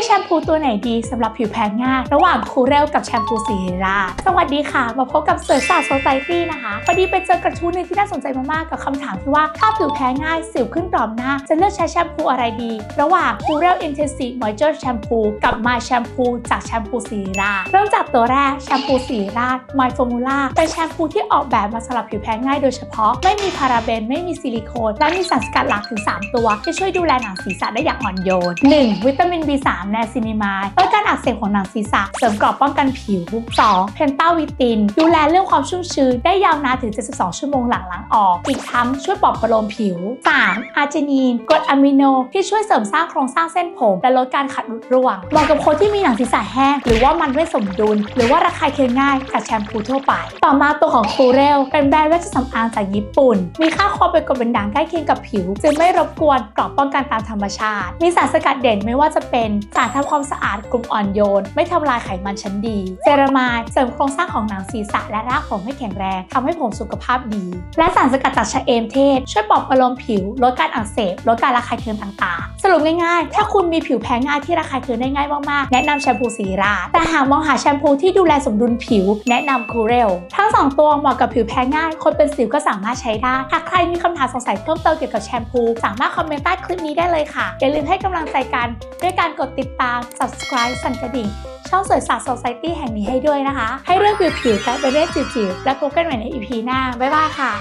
อกแชมพูตัวไหนดีสำหรับผิวแพ้ง่ายระหว่างคูเรลกับแชมพูสีราสวัสดีค่ะ มาพบกับเสือศาสตร์โซไซตี้นะคะพอดีไปเจอกระทู้นึงที่น่าสนใจมากๆ กับคำถามที่ว่าถ้าผิวแพ้ง่ายสิวขึ้นกรอบหน้า จะเลือกใช้แชมพูอะไรดี ระหว่างคูเรล Intensive Moisture Shampoo กับ My Shampoo จากแชมพูสีราเริ่มจากตัวแรกแชมพูสีรา My Formula เป็นแชมพูที่ออกแบบมาสำหรับผิวแพ้ง่ายโดยเฉพาะ ไม่มีพาราเบนไม่มีซิลิโคนและมีสารสกัดหลักถึง 3 ตัวที่ช่วยดูแลหนังศีรษะได้อย่างอ่อนโยน 1. วิตามิน B3 แนซินิมายลดการอักเสบของหนังศีรษะ เสริมกรอบป้องกันผิว 2. เพนต้าวิติน ดูแลเรื่องความชุ่มชื้นได้ยาวนานถึง 72 ชั่วโมงหลังล้างออก อีกทั้งช่วยปลอบประโลมผิว 3. อาร์จินีนกรดอะมิโน ที่ช่วยเสริมสร้างโครงสร้างเส้นผม และลดการขัดรุดร่วงเหมาะกับคนที่มีหนังศีรษะแห้ง หรือว่ามันไม่สมดุล หรือว่าระคายเคืองง่ายกับแชมพูทั่วไป ต่อมาตัวของคูเรลเป็นแบรนด์เวชสำอางจากญี่ปุ่น มีค่าความเป็นกรดเป็นด่างใกล้เคียงกับผิว จึงไม่รบกวนกรอบป้องกันตามธรรมชาติ มีสารสกัดเด่นไม่ว่าจะเป็นสารทำความสะอาดกลุ่มอ่อนโยน ไม่ทำลายไขมันชั้นดี เซรามายเสริมโครงสร้างของหนังศีรษะและรากผมให้แข็งแรงทำให้ผมสุขภาพดี และสารสกัดจากชะเอมเทศ ช่วยปลอบประโลมผิว ลดการอักเสบ ลดการระคายเคืองต่างๆ สรุปง่ายๆ ถ้าคุณมีผิวแพ้ง่ายที่ระคายเคืองได้ง่ายมากๆ แนะนำแชมพูสีราแต่หากมองหาแชมพูที่ดูแลสมดุลผิว แนะนำคูเรลทั้งสองตัวเหมาะกับผิวแพ้ง่าย คนเป็นสิวก็สามารถใช้ได้ หากใครมีคำถามสงสัยเพิ่มเติมเกี่ยวกับแชมพู สามารถคอมเมนต์ใต้คลิปนี้ได้เลยค่ะ อย่าลืมให้กำลังใจกันด้วยการกดติดตาม subscribe สั่นกระดิ่ง ช่องสวยศาสตร์ Society แห่งนี้ให้ด้วยนะคะ ให้เรื่องผิวๆกลายเป็นเรื่องจิ๋วๆและพบกันใหม่ใน EP หน้า บ๊ายบายค่ะ